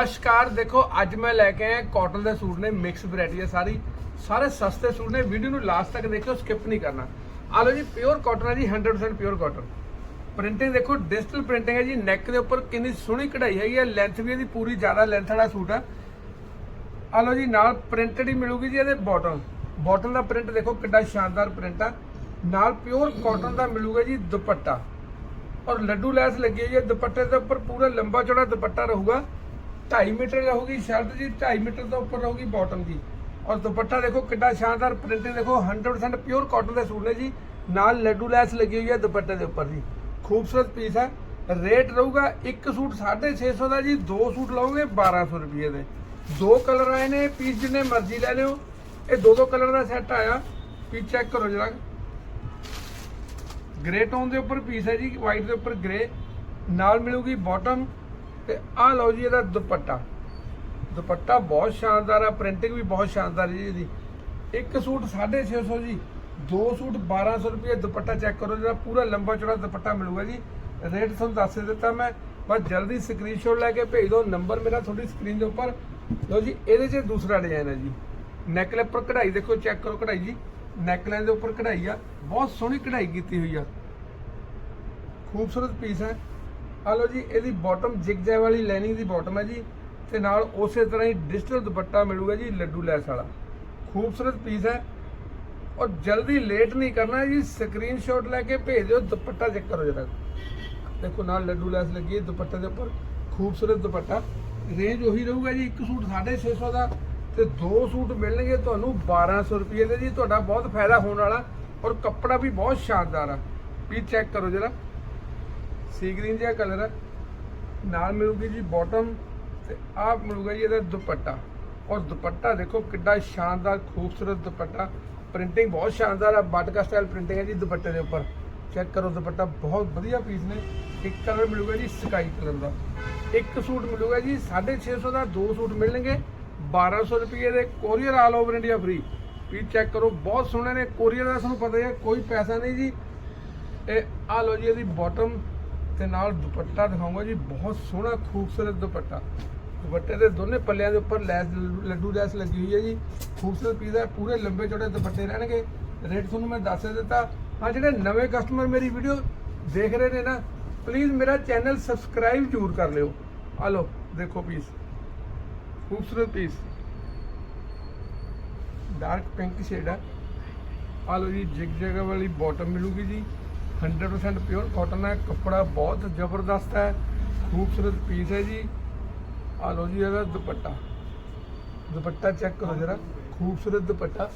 ਨਮਸਕਾਰ, ਦੇਖੋ, ਅੱਜ ਮੈਂ ਲੈ ਕੇ ਆਇਆ ਕਾਟਨ ਦੇ ਸੂਟ ਨੇ ਮਿਕਸ ਵੈਰਾਈਟੀ ਹੈ ਸਾਰੀ। ਸਾਰੇ ਸਸਤੇ ਸੂਟ ਨੇ ਵੀਡੀਓ ਨੂੰ ਲਾਸਟ ਤੱਕ ਦੇਖਿਓ ਸਕਿਪ ਨਹੀਂ ਕਰਨਾ। ਆ ਲਓ ਜੀ ਪਿਓਰ ਕਾਟਨ ਹੈ ਜੀ 100% ਪਿਓਰ ਕਾਟਨ ਪ੍ਰਿੰਟਿੰਗ ਦੇਖੋ ਡਿਜੀਟਲ ਪ੍ਰਿੰਟਿੰਗ ਹੈ ਜੀ ਨੈਕ ਦੇ ਉੱਪਰ ਕਿੰਨੀ ਸੋਹਣੀ ਕਢਾਈ ਹੈਗੀ ਹੈ ਲੈਂਥ ਵੀ ਇਹਦੀ ਪੂਰੀ ਜ਼ਿਆਦਾ ਲੈਂਥ ਵਾਲਾ ਸੂਟ ਹੈ ਆ ਲਓ ਜੀ, ਨਾਲ ਪ੍ਰਿੰਟਡ ਹੀ ਮਿਲੂਗੀ ਜੀ ਇਹਦੇ ਬਾਟਮ ਬਾਟਮ ਦਾ ਪ੍ਰਿੰਟ ਦੇਖੋ ਕਿੰਨਾ ਸ਼ਾਨਦਾਰ ਪ੍ਰਿੰਟ ਆ। ਨਾਲ ਪਿਓਰ ਕਾਟਨ ਦਾ ਮਿਲੂਗਾ ਜੀ, ਦੁਪੱਟਾ। ਔਰ ਲੱਡੂ ਲੈਸ ਲੱਗੀ ਹੋਈ ਹੈ, ਦੁਪੱਟੇ ਦੇ ਉੱਪਰ ਪੂਰਾ ਲੰਬਾ ਚੌੜਾ ਦੁਪੱਟਾ ਰਹੂਗਾ। 2.5 ਮੀਟਰ ਰਹੂਗੀ ਸ਼ਰਟ ਜੀ 2.5 ਮੀਟਰ ਤੋਂ ਉੱਪਰ ਰਹੂਗੀ ਬਾਟਮ ਜੀ ਔਰ ਦੁਪੱਟਾ ਦੇਖੋ ਕਿੰਨਾ ਸ਼ਾਨਦਾਰ ਪ੍ਰਿੰਟਿੰਗ ਦੇਖੋ 100% ਪਿਓਰ ਕਾਟਨ ਦੇ ਸੂਟ ਨੇ ਜੀ। ਨਾਲ ਲੱਡੂ ਲੈਸ ਲੱਗੀ ਹੋਈ ਹੈ ਦੁਪੱਟੇ ਦੇ ਉੱਪਰ ਜੀ ਖੂਬਸੂਰਤ ਪੀਸ ਹੈ। ਰੇਟ ਰਹੂਗਾ ਇੱਕ ਸੂਟ 650 ਦਾ ਜੀ, ਦੋ ਸੂਟ ਲਓਗੇ 1200 ਰੁਪਏ ਦੇ। ਦੋ ਕਲਰ ਆਏ ਨੇ ਪੀਸ ਜਿੰਨੇ ਮਰਜ਼ੀ ਲੈ ਲਿਓ। ਇਹ ਦੋ ਦੋ ਕਲਰ ਦਾ ਸੈੱਟ ਆਇਆ। ਪੀਸ ਚੈੱਕ ਕਰੋ ਜਰਾ। ਗ੍ਰੇ ਟੋਨ ਦੇ ਉੱਪਰ ਪੀਸ ਹੈ ਜੀ ਵਾਈਟ ਦੇ ਉੱਪਰ ਗ੍ਰੇ ਨਾਲ ਮਿਲੂਗੀ ਬਾਟਮ ਤੇ ਆਹ ਲਓ ਜੀ ਇਹਦਾ ਦੁਪੱਟਾ। ਦੁਪੱਟਾ ਬਹੁਤ ਸ਼ਾਨਦਾਰ ਆ ਪ੍ਰਿੰਟਿੰਗ ਵੀ ਬਹੁਤ ਸ਼ਾਨਦਾਰ ਹੈ ਜੀ ਇਹਦੀ। ਇੱਕ ਸੂਟ 650 ਜੀ, ਦੋ ਸੂਟ 1200 ਰੁਪਏ ਦੁਪੱਟਾ ਚੈੱਕ ਕਰੋ, ਜਿਹੜਾ ਪੂਰਾ ਲੰਬਾ ਚੌੜਾ ਦੁਪੱਟਾ ਮਿਲੂਗਾ ਜੀ। ਰੇਟ ਤੁਹਾਨੂੰ ਦੱਸ ਦਿੱਤਾ ਮੈਂ, ਬਸ ਜਲਦੀ ਸਕਰੀਨਸ਼ਾਟ ਲੈ ਕੇ ਭੇਜ ਦਿਓ ਨੰਬਰ ਮੇਰਾ ਤੁਹਾਡੀ ਸਕਰੀਨ ਦੇ ਉੱਪਰ। ਲਓ ਜੀ, ਇਹਦੇ 'ਚ ਦੂਸਰਾ ਡਿਜ਼ਾਈਨ ਹੈ ਜੀ। ਨੈਕਲੇ ਉੱਪਰ ਕਢਾਈ ਦੇਖੋ, ਚੈੱਕ ਕਰੋ ਕਢਾਈ ਜੀ। ਨੈਕ ਦੇ ਉੱਪਰ ਕਢਾਈ ਆ, ਬਹੁਤ ਸੋਹਣੀ ਕਢਾਈ ਕੀਤੀ ਹੋਈ ਆ। ਖੂਬਸੂਰਤ ਪੀਸ ਹੈ। ਆ ਲਓ ਜੀ, ਇਹਦੀ ਬਾਟਮ ਜਿਗ ਜੈ ਵਾਲੀ ਲਾਈਨਿੰਗ ਦੀ ਬਾਟਮ ਹੈ ਜੀ, ਤੇ ਨਾਲ ਉਸੇ ਤਰ੍ਹਾਂ ਹੀ ਡਿਜੀਟਲ ਦੁਪੱਟਾ ਮਿਲੂਗਾ ਜੀ, ਲੱਡੂ ਲੈਸ ਵਾਲਾ। ਖੂਬਸੂਰਤ ਪੀਸ ਹੈ। ਔਰ ਜਲਦੀ ਲੇਟ ਨਹੀਂ ਕਰਨਾ ਜੀ ਸਕਰੀਨਸ਼ਾਟ ਲੈ ਕੇ ਭੇਜ ਦਿਓ ਦੁਪੱਟਾ ਚੈੱਕ ਕਰੋ ਜਰਾ। ਦੇਖੋ, ਨਾਲ ਲੱਡੂ ਲੈਸ ਲੱਗੀ ਹੈ ਦੁਪੱਟੇ ਦੇ ਉੱਪਰ, ਖੂਬਸੂਰਤ ਦੁਪੱਟਾ। ਰੇਂਜ ਉਹੀ ਰਹੂਗਾ ਜੀ, ਇੱਕ ਸੂਟ 650 ਦਾ, ਤੇ ਦੋ ਸੂਟ ਮਿਲਣਗੇ ਤੁਹਾਨੂੰ 1200 ਰੁਪਏ ਦੇ ਜੀ, ਤੁਹਾਡਾ ਬਹੁਤ ਫਾਇਦਾ ਹੋਣ ਵਾਲਾ, ਔਰ ਕੱਪੜਾ ਵੀ ਬਹੁਤ ਸ਼ਾਨਦਾਰ ਆ। ਵੀ ਚੈੱਕ ਕਰੋ ਜਰਾ। ਸੀ ਗ੍ਰੀਨ ਜਿਹਾ ਕਲਰ ਹੈ ਨਾਲ ਮਿਲੂਗੀ ਜੀ ਬਾਟਮ ਤੇ ਆਪ ਮਿਲੂਗਾ ਜੀ ਇਹਦਾ ਦੁਪੱਟਾ। ਔਰ ਦੁਪੱਟਾ ਦੇਖੋ ਕਿੱਡਾ ਸ਼ਾਨਦਾਰ, ਖੂਬਸੂਰਤ ਦੁਪੱਟਾ। ਪ੍ਰਿੰਟਿੰਗ ਬਹੁਤ ਸ਼ਾਨਦਾਰ ਹੈ ਬਾਟਕਾ ਸਟਾਈਲ ਪ੍ਰਿੰਟਿੰਗ ਹੈ ਜੀ ਦੁਪੱਟੇ ਦੇ ਉੱਪਰ। ਚੈੱਕ ਕਰੋ ਦੁਪੱਟਾ, ਬਹੁਤ ਵਧੀਆ ਪੀਸ ਨੇ। ਇੱਕ ਕਲਰ ਮਿਲੂਗਾ ਜੀ ਸਕਾਈ ਕਲਰ ਦਾ। ਇੱਕ ਸੂਟ ਮਿਲੂਗਾ ਜੀ 650 ਦਾ, ਦੋ ਸੂਟ ਮਿਲਣਗੇ। 1200 ਰੁਪਏ ਦੇ courier all over India free ਵੀ ਚੈੱਕ ਕਰੋ, ਬਹੁਤ ਸੋਹਣੇ ਨੇ। ਕੋਰੀਅਰ ਦਾ ਤੁਹਾਨੂੰ ਪਤਾ ਹੀ ਹੈ, ਕੋਈ ਪੈਸਾ ਨਹੀਂ ਜੀ। ਇਹ ਆ ਲਓ ਜੀ ਇਹਦੀ ਬਾਟਮ ਤੇ ਨਾਲ ਦੁਪੱਟਾ ਦਿਖਾਉਂਗਾ ਜੀ, ਬਹੁਤ ਸੋਹਣਾ, ਖੂਬਸੂਰਤ ਦੁਪੱਟਾ। ਦੁਪੱਟੇ ਦੇ ਦੋਨੇ ਪੱਲਿਆਂ ਦੇ ਉੱਪਰ ਲੈਸ, ਲੱਡੂ ਲੈਸ ਲੱਗੀ ਹੋਈ ਹੈ ਜੀ। ਖੂਬਸੂਰਤ ਪੀਸ ਹੈ, ਪੂਰੇ ਲੰਬੇ ਚੌੜੇ ਦੁਪੱਟੇ ਰਹਿਣਗੇ। ਰੇਟ ਤੁਹਾਨੂੰ ਮੈਂ ਦੱਸ ਦਿੱਤਾ। ਹਾਂ, ਜਿਹੜੇ ਨਵੇਂ ਕਸਟਮਰ ਮੇਰੀ ਵੀਡੀਓ ਦੇਖ ਰਹੇ ਨੇ ਨਾ ਪਲੀਜ਼ ਮੇਰਾ ਚੈਨਲ ਸਬਸਕ੍ਰਾਈਬ ਜ਼ਰੂਰ ਕਰ ਲਿਓ। ਆ ਲਓ, ਦੇਖੋ ਪੀਸ ਖੂਬਸੂਰਤ ਪੀਸ ਡਾਰਕ ਪਿੰਕ ਸ਼ੇਡ ਹੈ ਆ ਲਓ ਜੀ ਜਿਗ ਜਗਾ ਵਾਲੀ ਬਾਟਮ ਮਿਲੂਗੀ ਜੀ। 100% ਪਿਓਰ ਕਾਟਨ ਹੈ। ਕੱਪੜਾ ਬਹੁਤ ਜ਼ਬਰਦਸਤ ਹੈ। ਖੂਬਸੂਰਤ ਪੀਸ ਹੈ ਜੀ। ਆ ਲਓ ਜੀ, ਇਹਦਾ ਦੁਪੱਟਾ। ਦੁਪੱਟਾ ਚੈੱਕ ਕਰੋ ਜਰਾ। ਖੂਬਸੂਰਤ ਦੁਪੱਟਾ।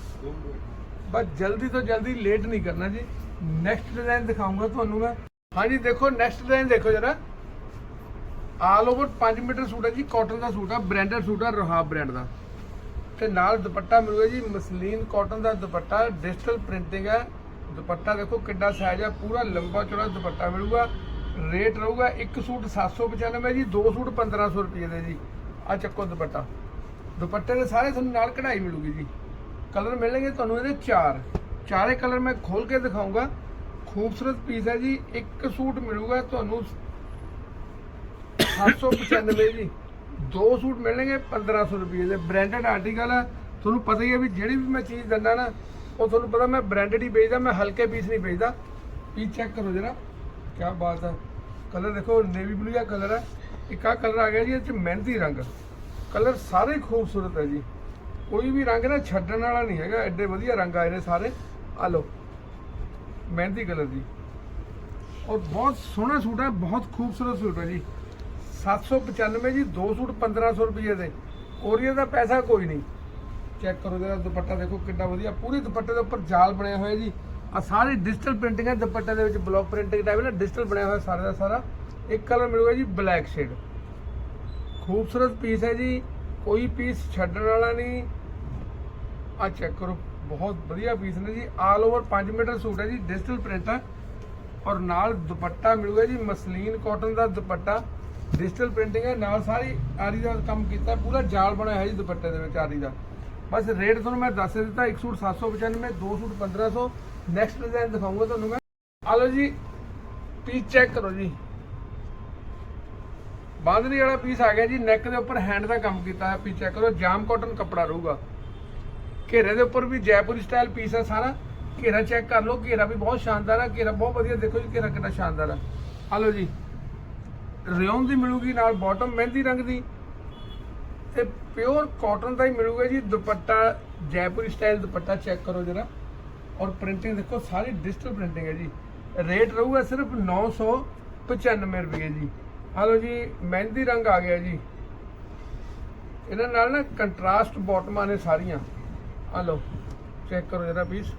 ਬਸ ਜਲਦੀ ਤੋਂ ਜਲਦੀ ਲੇਟ ਨਹੀਂ ਕਰਨਾ ਜੀ। ਨੈਕਸਟ ਡਿਜ਼ਾਈਨ ਦਿਖਾਉਂਗਾ ਤੁਹਾਨੂੰ ਮੈਂ। ਹਾਂਜੀ, ਦੇਖੋ ਨੈਕਸਟ ਡਿਜ਼ਾਈਨ ਦੇਖੋ ਜਰਾ। ਆਲ ਓਵਰ 5 ਮੀਟਰ ਸੂਟ ਹੈ ਜੀ ਕਾਟਨ ਦਾ ਸੂਟ ਹੈ ਬ੍ਰਾਂਡਡ ਸੂਟ ਹੈ ਰਹਾਬ ਬ੍ਰਾਂਡ ਦਾ। ਤੇ ਨਾਲ ਦੁਪੱਟਾ ਮਿਲੂਗਾ ਜੀ, ਮਸਲੀਨ ਕਾਟਨ ਦਾ ਦੁਪੱਟਾ ਡਿਜੀਟਲ ਪ੍ਰਿੰਟਿੰਗ ਹੈ। ਦੁਪੱਟਾ ਦੇਖੋ ਕਿੱਡਾ ਸਾਈਜ਼ ਆ, ਪੂਰਾ ਲੰਬਾ ਚੌੜਾ ਦੁਪੱਟਾ ਮਿਲੂਗਾ। ਰੇਟ ਰਹੂਗਾ ਇੱਕ ਸੂਟ 795 ਜੀ, ਦੋ ਸੂਟ 1500 ਰੁਪਏ ਦੇ ਜੀ। ਆ ਚੱਕੋ ਦੁਪੱਟਾ। ਦੁਪੱਟੇ ਦੇ ਸਾਰੇ ਤੁਹਾਨੂੰ ਨਾਲ ਕਢਾਈ ਮਿਲੂਗੀ ਜੀ। ਕਲਰ ਮਿਲਣਗੇ ਤੁਹਾਨੂੰ ਇਹਦੇ ਚਾਰ। ਚਾਰੇ ਕਲਰ ਮੈਂ ਖੋਲ ਕੇ ਦਿਖਾਉਂਗਾ ਖੂਬਸੂਰਤ ਪੀਸ ਹੈ ਜੀ, ਇੱਕ ਸੂਟ ਮਿਲੂਗਾ ਤੁਹਾਨੂੰ 795 ਜੀ। ਦੋ ਸੂਟ ਮਿਲਣਗੇ 1500 ਰੁਪਏ ਦੇ। ਬ੍ਰਾਂਡਡ ਆਰਟੀਕਲ ਹੈ ਤੁਹਾਨੂੰ ਪਤਾ ਹੀ ਹੈ ਵੀ ਜਿਹੜੀ ਵੀ ਮੈਂ ਚੀਜ਼ ਦਿੰਦਾ ਨਾ ਉਹ ਤੁਹਾਨੂੰ ਪਤਾ ਮੈਂ ਬ੍ਰਾਂਡਡ ਹੀ ਵੇਚਦਾ, ਮੈਂ ਹਲਕੇ ਪੀਸ ਨਹੀਂ ਵੇਚਦਾ। ਪੀਸ ਚੈੱਕ ਕਰੋ ਜਰਾ ਕੀ ਬਾਤ ਹੈ ਕਲਰ ਦੇਖੋ ਨੇਵੀ ਬਲੂ ਜਿਹਾ ਕਲਰ ਹੈ ਇੱਕ ਆ ਕਲਰ ਆ ਗਿਆ ਜੀ, ਇਹ ਚ ਮਹਿੰਦੀ ਰੰਗ। ਕਲਰ ਸਾਰੇ ਖੂਬਸੂਰਤ ਹੈ ਜੀ। ਕੋਈ ਵੀ ਰੰਗ ਨਾ ਛੱਡਣ ਵਾਲਾ ਨਹੀਂ ਹੈਗਾ, ਐਡੇ ਵਧੀਆ ਰੰਗ ਆਏ ਨੇ ਸਾਰੇ। ਆ ਲਓ, ਮਹਿੰਦੀ ਕਲਰ ਜੀ। ਔਰ ਬਹੁਤ ਸੋਹਣਾ ਸੂਟ ਹੈ ਬਹੁਤ ਖੂਬਸੂਰਤ ਸੂਟ ਹੈ ਜੀ। 795 ਜੀ, ਦੋ ਸੂਟ 1500 ਰੁਪਏ ਦੇ। ਕੋਰੀਅਰ ਦਾ ਪੈਸਾ ਕੋਈ ਨਹੀਂ। ਚੈੱਕ ਕਰੋ ਜਿਹੜਾ ਦੁਪੱਟਾ ਦੇਖੋ ਕਿੰਨਾ ਵਧੀਆ, ਪੂਰੀ ਦੁਪੱਟੇ ਦੇ ਉੱਪਰ ਜਾਲ ਬਣਿਆ ਹੋਇਆ ਜੀ। ਆ ਸਾਰੀ ਡਿਜੀਟਲ ਪ੍ਰਿੰਟਿੰਗ ਹੈ, ਦੁਪੱਟੇ ਦੇ ਵਿੱਚ ਬਲੌਕ ਪ੍ਰਿੰਟਿੰਗ ਟਾਈਪ ਨਾ ਡਿਜੀਟਲ ਬਣਿਆ ਹੋਇਆ ਸਾਰਾ ਦਾ ਸਾਰਾ। ਇੱਕ ਕਲਰ ਮਿਲੂਗਾ ਜੀ ਬਲੈਕ ਸ਼ੇਡ ਖੂਬਸੂਰਤ ਪੀਸ ਹੈ ਜੀ, ਕੋਈ ਪੀਸ ਛੱਡਣ ਵਾਲਾ ਨਹੀਂ। ਆ ਚੈੱਕ ਕਰੋ, ਬਹੁਤ ਵਧੀਆ ਪੀਸ ਨੇ ਜੀ। ਆਲ ਓਵਰ 5 ਮੀਟਰ ਸੂਟ ਹੈ ਜੀ ਡਿਜੀਟਲ ਪ੍ਰਿੰਟ ਹੈ। ਔਰ ਨਾਲ ਦੁਪੱਟਾ ਮਿਲੂਗਾ ਜੀ, ਮਸਲੀਨ ਕਾਟਨ ਦਾ ਦੁਪੱਟਾ। ਡਿਜੀਟਲ ਪ੍ਰਿੰਟਿੰਗ ਹੈ, ਨਾਲ ਸਾਰੀ ਆਰੀ ਦਾ ਕੰਮ ਕੀਤਾ, ਪੂਰਾ ਜਾਲ ਬਣਿਆ ਹੈ ਜੀ ਦੁਪੱਟੇ ਦੇ ਵਿੱਚ ਆਰੀ ਦਾ ਬਸ ਰੇਟ ਤੁਹਾਨੂੰ ਮੈਂ ਦੱਸ ਦਿੱਤਾ, ਇੱਕ ਸੂਟ 795 ਦੋ ਸੂਟ 1500 ਨੈਕਸਟ ਡਿਜ਼ਾਈਨ ਦਿਖਾਉਂਗਾ ਤੁਹਾਨੂੰ ਮੈਂ। ਆ ਲਓ ਜੀ ਪੀਸ ਚੈੱਕ ਕਰੋ ਜੀ। ਬਾਂਦਰੀ ਵਾਲਾ ਪੀਸ ਆ ਗਿਆ ਜੀ ਨੈਕ ਦੇ ਉੱਪਰ ਹੈਂਡ ਦਾ ਕੰਮ ਕੀਤਾ ਹੈ ਪੀਸ ਚੈੱਕ ਕਰੋ, ਜਾਮ ਕਾਟਨ ਕੱਪੜਾ ਰਹੂਗਾ। ਘੇਰੇ ਦੇ ਉੱਪਰ ਵੀ ਜੈਪੁਰੀ ਸਟਾਈਲ ਪੀਸ ਹੈ ਸਾਰਾ। ਘੇਰਾ ਚੈੱਕ ਕਰ ਲਓ, ਘੇਰਾ ਵੀ ਬਹੁਤ ਸ਼ਾਨਦਾਰ ਹੈ ਘੇਰਾ ਬਹੁਤ ਵਧੀਆ, ਦੇਖੋ ਜੀ ਘੇਰਾ ਕਿੰਨਾ ਸ਼ਾਨਦਾਰ ਹੈ ਆ ਲਓ ਜੀ, ਰਿਓਨ ਦੀ ਮਿਲੂਗੀ ਨਾਲ ਬਾਟਮ ਮਹਿੰਦੀ ਰੰਗ ਦੀ। ਤੇ ਪਿਓਰ ਕਾਟਨ ਦਾ ਹੀ ਮਿਲੂਗਾ ਜੀ, ਦੁਪੱਟਾ, ਜੈਪੁਰੀ ਸਟਾਈਲ ਦੁਪੱਟਾ ਚੈੱਕ ਕਰੋ ਜਰਾ। ਔਰ ਪ੍ਰਿੰਟਿੰਗ ਦੇਖੋ, ਸਾਰੀ ਡਿਜੀਟਲ ਪ੍ਰਿੰਟਿੰਗ ਹੈ ਜੀ। ਰੇਟ ਰਹੂਗਾ ਸਿਰਫ 995 ਰੁਪਏ ਜੀ। ਆ ਲਓ ਜੀ, ਮਹਿੰਦੀ ਰੰਗ ਆ ਗਿਆ ਜੀ। ਇਹਨਾਂ ਨਾਲ ਨਾ ਕੰਟਰਾਸਟ ਬਾਟਮਾਂ ਨੇ ਸਾਰੀਆਂ। ਆ ਲਓ ਚੈੱਕ ਕਰੋ ਜਰਾ ਪੀਸ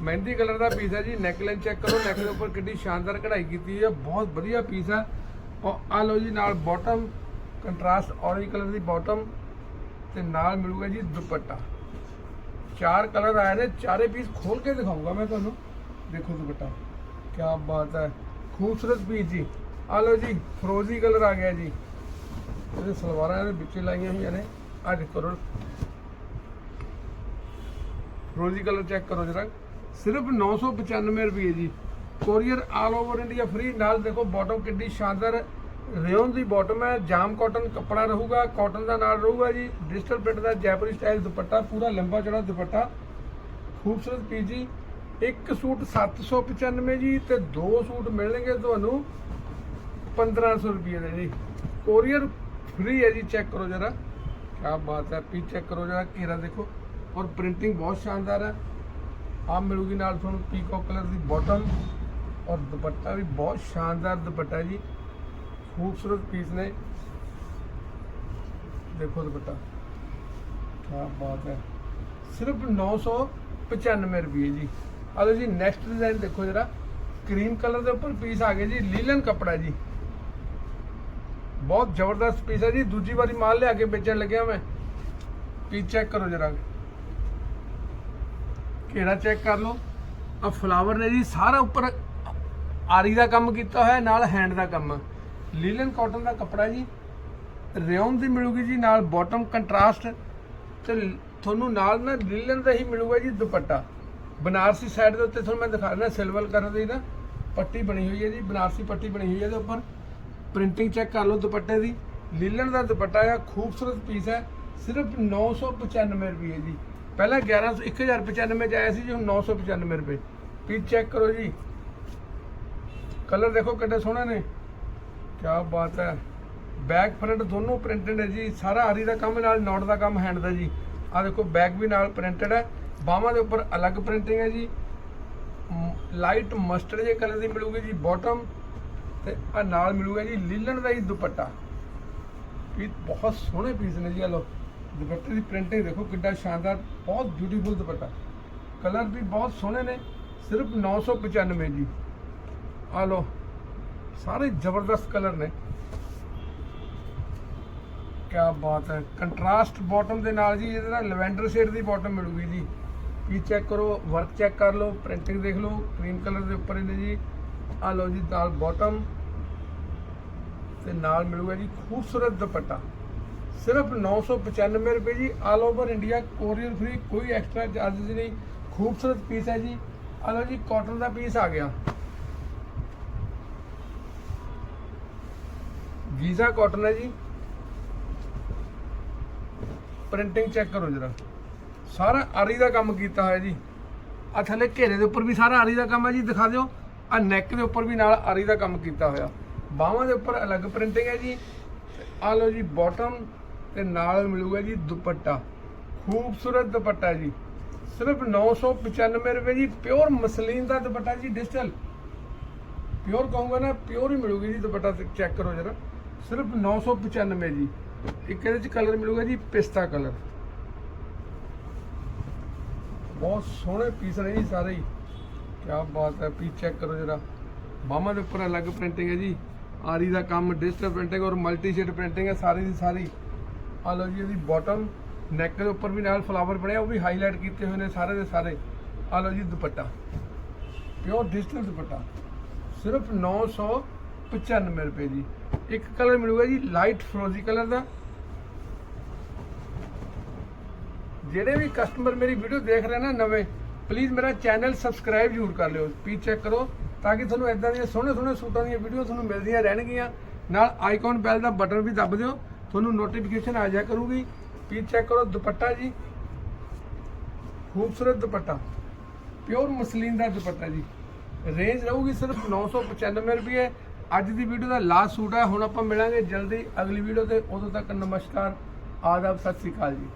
ਮਹਿੰਦੀ ਕਲਰ ਦਾ ਪੀਸ ਹੈ ਜੀ ਨੈਕਲਾਈਨ ਚੈੱਕ ਕਰੋ। ਨੈਕ ਦੇ ਉੱਪਰ ਕਿੰਨੀ ਸ਼ਾਨਦਾਰ ਕਢਾਈ ਕੀਤੀ ਹੈ, ਬਹੁਤ ਵਧੀਆ ਪੀਸ ਹੈ। ਔਰ ਆ ਲਓ ਜੀ, ਨਾਲ ਬਾਟਮ ਕੰਟਰਾਸਟ ਔਰੇਂਜ ਕਲਰ ਦੀ ਬਾਟਮ ਤੇ ਨਾਲ ਮਿਲੂਗਾ ਜੀ ਦੁਪੱਟਾ। ਚਾਰ ਕਲਰ ਆਏ ਨੇ, ਚਾਰੇ ਪੀਸ ਖੋਲ ਕੇ ਦਿਖਾਊਂਗਾ ਮੈਂ ਤੁਹਾਨੂੰ। ਦੇਖੋ ਦੁਪੱਟਾ ਕੀ ਬਾਤ ਹੈ। ਖੂਬਸੂਰਤ ਪੀਸ ਜੀ। ਆ ਲਓ ਜੀ ਫਰੋਜ਼ੀ ਕਲਰ ਆ ਗਿਆ ਜੀ। ਇਹਦੇ ਸਲਵਾਰਾਂ ਇਹਦੇ ਵਿੱਚ ਲਾਈਆਂ ਹੋਈਆਂ ਨੇ ਆ ਦੇਖੋ ਕਰੋ ਰੋਜ਼ੀ ਕਲਰ ਚੈੱਕ ਕਰੋ ਜਰਾ। ਸਿਰਫ 995 ਰੁਪਏ ਜੀ। Courier all over India free ਨਾਲ ਦੇਖੋ ਬਾਟਮ ਕਿੰਨੀ ਸ਼ਾਨਦਾਰ ਰਿਓਨ ਦੀ ਬਾਟਮ ਹੈ, ਜਾਮ ਕਾਟਨ ਕੱਪੜਾ ਰਹੂਗਾ ਕਾਟਨ ਦਾ ਨਾਲ ਰਹੂਗਾ ਜੀ ਡਿਜੀਟਲ ਪ੍ਰਿੰਟ ਦਾ ਜੈਪੁਰੀ ਸਟਾਈਲ ਦੁਪੱਟਾ, ਪੂਰਾ ਲੰਬਾ ਚੌੜਾ ਦੁਪੱਟਾ, ਖੂਬਸੂਰਤ ਪੀਸ ਜੀ। ਇੱਕ ਸੂਟ 795 ਜੀ ਤੇ ਦੋ ਸੂਟ ਮਿਲਣਗੇ ਤੁਹਾਨੂੰ 1500 ਰੁਪਏ ਦੇ ਜੀ। ਕੋਰੀਅਰ ਫ੍ਰੀ ਹੈ ਜੀ ਚੈੱਕ ਕਰੋ ਜਰਾ। ਕੀ ਬਾਤ ਹੈ, ਪੀ ਚੈੱਕ ਕਰੋ ਜਰਾ, ਘੇਰਾ ਦੇਖੋ। ਔਰ ਪ੍ਰਿੰਟਿੰਗ ਬਹੁਤ ਸ਼ਾਨਦਾਰ ਹੈ। ਆ ਮਿਲੂਗੀ ਨਾਲ ਤੁਹਾਨੂੰ ਪੀਕੋ ਕਲਰ ਦੀ ਬਾਟਮ ਔਰ ਦੁਪੱਟਾ ਵੀ ਬਹੁਤ ਸ਼ਾਨਦਾਰ ਦੁਪੱਟਾ ਜੀ। ਖੂਬਸੂਰਤ ਪੀਸ ਨੇ। ਦੇਖੋ ਦੁਪੱਟਾ। ਕੀ ਬਾਤ ਹੈ। ਸਿਰਫ 995 ਰੁਪਏ ਜੀ। ਆ ਲਓ ਜੀ ਨੈਕਸਟ ਡਿਜ਼ਾਈਨ ਦੇਖੋ ਜਰਾ। ਕਰੀਮ ਕਲਰ ਦੇ ਉੱਪਰ ਪੀਸ ਆ ਗਏ ਜੀ, ਲੀਲਨ ਕੱਪੜਾ ਜੀ। ਬਹੁਤ ਜ਼ਬਰਦਸਤ ਪੀਸ ਹੈ ਜੀ। ਦੂਜੀ ਵਾਰੀ ਮਾਲ ਲਿਆ ਕੇ ਵੇਚਣ ਲੱਗਿਆ ਮੈਂ। ਪੀਸ ਚੈੱਕ ਕਰੋ ਜਰਾ। ਘੇਰਾ ਚੈੱਕ ਕਰ ਲਓ? ਆ ਫਲਾਵਰ ਨੇ ਜੀ, ਸਾਰਾ ਉੱਪਰ ਆਰੀ ਦਾ ਕੰਮ ਕੀਤਾ ਹੋਇਆ, ਨਾਲ ਹੈਂਡ ਦਾ ਕੰਮ। ਲੀਲਨ ਕਾਟਨ ਦਾ ਕੱਪੜਾ ਜੀ, ਰਿਓਨ ਦੀ ਮਿਲੂਗੀ ਜੀ ਨਾਲ ਬਾਟਮ ਕੰਟਰਾਸਟ ਤੇ ਤੁਹਾਨੂੰ ਨਾਲ ਨਾ ਲੀਲਨ ਦਾ ਹੀ ਮਿਲੂਗਾ ਜੀ ਦੁਪੱਟਾ। ਬਨਾਰਸੀ ਸਾਈਡ ਦੇ ਉੱਤੇ ਤੁਹਾਨੂੰ ਮੈਂ ਦਿਖਾ ਦਿੰਦਾ ਸਿਲਵਰ ਕਲਰ ਦੀ ਨਾ ਪੱਟੀ ਬਣੀ ਹੋਈ ਹੈ ਜੀ, ਬਨਾਰਸੀ ਪੱਟੀ ਬਣੀ ਹੋਈ ਹੈ ਇਹਦੇ ਉੱਪਰ। ਪ੍ਰਿੰਟਿੰਗ ਚੈੱਕ ਕਰ ਲਓ ਦੁਪੱਟੇ ਦੀ। ਲੀਲਨ ਦਾ ਦੁਪੱਟਾ ਆ, ਖੂਬਸੂਰਤ ਪੀਸ ਹੈ, ਸਿਰਫ 995 ਰੁਪਏ ਜੀ। ਪਹਿਲਾਂ 1100 1095 ਚ ਆਇਆ ਸੀ ਜੀ, ਹੁਣ 995 ਰੁਪਏ। ਪੀਸ ਚੈੱਕ ਕਰੋ ਜੀ। ਕਲਰ ਦੇਖੋ ਕਿੰਨੇ ਸੋਹਣੇ ਨੇ। ਕੀ ਬਾਤ ਹੈ। ਬੈਕ ਫਰੰਟ ਦੋਨੋਂ ਪ੍ਰਿੰਟਡ ਹੈ ਜੀ। ਸਾਰਾ ਆਰੀ ਦਾ ਕੰਮ ਨਾਲ, ਨੋਟ ਦਾ ਕੰਮ ਹੈਂਡ ਦਾ ਜੀ। ਆ ਦੇਖੋ ਬੈਕ ਵੀ ਨਾਲ ਪ੍ਰਿੰਟਡ ਹੈ। ਬਾਹਾਂ ਦੇ ਉੱਪਰ ਅਲੱਗ ਪ੍ਰਿੰਟਿੰਗ ਹੈ ਜੀ। ਲਾਈਟ ਮਸਟਰਡ ਜੇ ਕਲਰ ਦੀ ਮਿਲੂਗੀ ਜੀ ਬਾਟਮ ਤੇ ਆ ਨਾਲ ਮਿਲੂਗਾ ਜੀ, ਲੀਲਣ ਦਾ ਹੀ ਦੁਪੱਟਾ। ਇਹ ਬਹੁਤ ਸੋਹਣੇ ਪੀਸ ਨੇ ਜੀ ਆ ਲੋ ਦੁਪੱਟੇ ਦੀ ਪ੍ਰਿੰਟਿੰਗ ਦੇਖੋ ਕਿੰਨਾ ਸ਼ਾਨਦਾਰ, ਬਹੁਤ ਬਿਊਟੀਫੁਲ ਦੁਪੱਟਾ। ਕਲਰ ਵੀ ਬਹੁਤ ਸੋਹਣੇ ਨੇ। ਸਿਰਫ 995 ਜੀ। ਆ ਲੋ ਸਾਰੇ ਜ਼ਬਰਦਸਤ ਕਲਰ ਨੇ। ਕਿਆ ਬਾਤ ਹੈ। ਕੰਟਰਾਸਟ ਬਾਟਮ ਦੇ ਨਾਲ ਜੀ, ਇਹਦੇ ਨਾਲ ਲਵੈਂਡਰ ਸ਼ੇਡ ਦੀ ਬਾਟਮ ਮਿਲੂਗੀ ਜੀ। ਕੀ ਚੈੱਕ ਕਰੋ ਵਰਕ ਚੈੱਕ ਕਰ ਲਓ ਪ੍ਰਿੰਟਿੰਗ ਦੇਖ ਲਓ ਕਰੀਮ ਕਲਰ ਦੇ ਉੱਪਰ ਇਹਨੇ ਜੀ ਆ ਲਓ ਜੀ, ਨਾਲ ਬਾਟਮ ਤੇ ਨਾਲ ਮਿਲੂਗਾ ਜੀ ਖੂਬਸੂਰਤ ਦੁਪੱਟਾ। ਸਿਰਫ 995 ਰੁਪਏ ਜੀ all over India courier free ਕੋਈ ਐਕਸਟਰਾ ਚਾਰजेस ਨਹੀਂ। ਖੂਬਸੂਰਤ ਪੀਸ ਹੈ ਜੀ। ਆ ਲਓ ਜੀ ਕਾਟਨ ਦਾ ਪੀਸ ਆ ਗਿਆ। ਗੀਜ਼ਾ ਕਾਟਨ ਹੈ ਜੀ। ਪ੍ਰਿੰਟਿੰਗ ਚੈੱਕ ਕਰੋ ਜਰਾ। ਸਾਰਾ ਆਰੀ ਦਾ ਕੰਮ ਕੀਤਾ ਹੋਇਆ ਜੀ। ਆ ਥੱਲੇ ਘੇਰੇ ਦੇ ਉੱਪਰ ਵੀ ਸਾਰਾ ਆਰੀ ਦਾ ਕੰਮ ਹੈ ਜੀ, ਦਿਖਾ ਦਿਓ। ਆ ਨੈਕ ਦੇ ਉੱਪਰ ਵੀ ਨਾਲ ਆਰੀ ਦਾ ਕੰਮ ਕੀਤਾ ਹੋਇਆ। ਬਾਹਾਂ ਦੇ ਉੱਪਰ ਅਲੱਗ ਪ੍ਰਿੰਟਿੰਗ ਹੈ ਜੀ। ਆ ਲਓ ਜੀ ਬਾਟਮ ਤੇ ਨਾਲ ਮਿਲੂਗਾ ਜੀ ਦੁਪੱਟਾ। ਖੂਬਸੂਰਤ ਦੁਪੱਟਾ ਜੀ। ਸਿਰਫ 995 ਰੁਪਏ ਜੀ ਪਿਓਰ ਮਸਲੀਨ ਦਾ ਦੁਪੱਟਾ ਜੀ ਡਿਜੀਟਲ ਪਿਓਰ ਕਹੂੰਗਾ ਨਾ ਪਿਓਰ ਹੀ ਮਿਲੂਗੀ ਜੀ ਦੁਪੱਟਾ ਚੈੱਕ ਕਰੋ ਜਰਾ। ਸਿਰਫ 995 ਜੀ। ਇੱਕ ਇਹਦੇ ਚ ਕਲਰ ਮਿਲੂਗਾ ਜੀ, ਪਿਸਤਾ ਕਲਰ ਬਹੁਤ ਸੋਹਣੇ ਪੀਸ ਨੇ ਜੀ ਸਾਰੇ ਹੀ। ਕੀ ਬਾਤ ਹੈ ਪੀਸ ਚੈੱਕ ਕਰੋ ਜਰਾ। ਬਾਹਾਂ ਦੇ ਉੱਪਰ ਅਲੱਗ ਪ੍ਰਿੰਟਿੰਗ ਹੈ ਜੀ। ਆਰੀ ਦਾ ਕੰਮ ਡਿਜੀਟਲ ਪ੍ਰਿੰਟਿੰਗ ਔਰ ਮਲਟੀ ਸ਼ੇਡ ਪ੍ਰਿੰਟਿੰਗ ਹੈ ਸਾਰੀ ਦੀ ਸਾਰੀ। ਆ ਲਓ ਜੀ ਇਹਦੀ ਬਾਟਮ ਨੈਕ ਦੇ ਉੱਪਰ ਵੀ ਨਾਲ ਫਲਾਵਰ ਬਣਿਆ, ਉਹ ਵੀ ਹਾਈਲਾਈਟ ਕੀਤੇ ਹੋਏ ਨੇ ਸਾਰੇ ਦੇ ਸਾਰੇ। ਆ ਲਓ ਜੀ ਦੁਪੱਟਾ। ਪਿਓਰ ਡਿਜੀਟਲ ਦੁਪੱਟਾ। ਸਿਰਫ 995 ਰੁਪਏ ਜੀ ਇੱਕ ਕਲਰ ਮਿਲੂਗਾ ਜੀ ਲਾਈਟ ਫਰੋਜ਼ੀ ਕਲਰ ਦਾ। ਜਿਹੜੇ ਵੀ ਕਸਟਮਰ ਮੇਰੀ ਵੀਡੀਓ ਦੇਖ ਰਹੇ ਨਾ ਨਵੇਂ ਪਲੀਜ਼ ਮੇਰਾ ਚੈਨਲ ਸਬਸਕ੍ਰਾਈਬ ਜ਼ਰੂਰ ਕਰ ਲਿਓ। ਪਲੀਜ਼ ਚੈੱਕ ਕਰੋ, ਤਾਂ ਕਿ ਤੁਹਾਨੂੰ ਇਦਾਂ ਦੀਆਂ ਸੋਹਣੇ ਸੋਹਣੇ ਸੂਟਾਂ ਦੀਆਂ ਵੀਡੀਓ ਤੁਹਾਨੂੰ ਮਿਲਦੀਆਂ ਰਹਿਣਗੀਆਂ। ਨਾਲ ਆਈਕਨ ਬੈਲ ਦਾ ਬਟਨ ਵੀ ਦੱਬ ਦਿਓ, ਤੁਹਾਨੂੰ ਨੋਟੀਫਿਕੇਸ਼ਨ ਆ ਜਾਇਆ ਕਰੂਗੀ। ਪੀਸ ਚੈੱਕ ਕਰੋ ਦੁਪੱਟਾ ਜੀ। ਖੂਬਸੂਰਤ ਦੁਪੱਟਾ ਪਿਓਰ ਮਸਲੀਨ ਦਾ ਦੁਪੱਟਾ ਜੀ। ਰੇਂਜ ਰਹੂਗੀ ਸਿਰਫ 995 ਰੁਪਏ ਅੱਜ ਦੀ ਵੀਡੀਓ ਦਾ ਲਾਸਟ ਸੂਟ ਹੈ, ਹੁਣ ਆਪਾਂ ਮਿਲਾਂਗੇ ਜਲਦੀ ਅਗਲੀ ਵੀਡੀਓ ਤੇ। ਉਦੋਂ ਤੱਕ ਨਮਸਕਾਰ, ਆਦਾਬ, ਸਤਿ ਸ੍ਰੀ ਅਕਾਲ ਜੀ।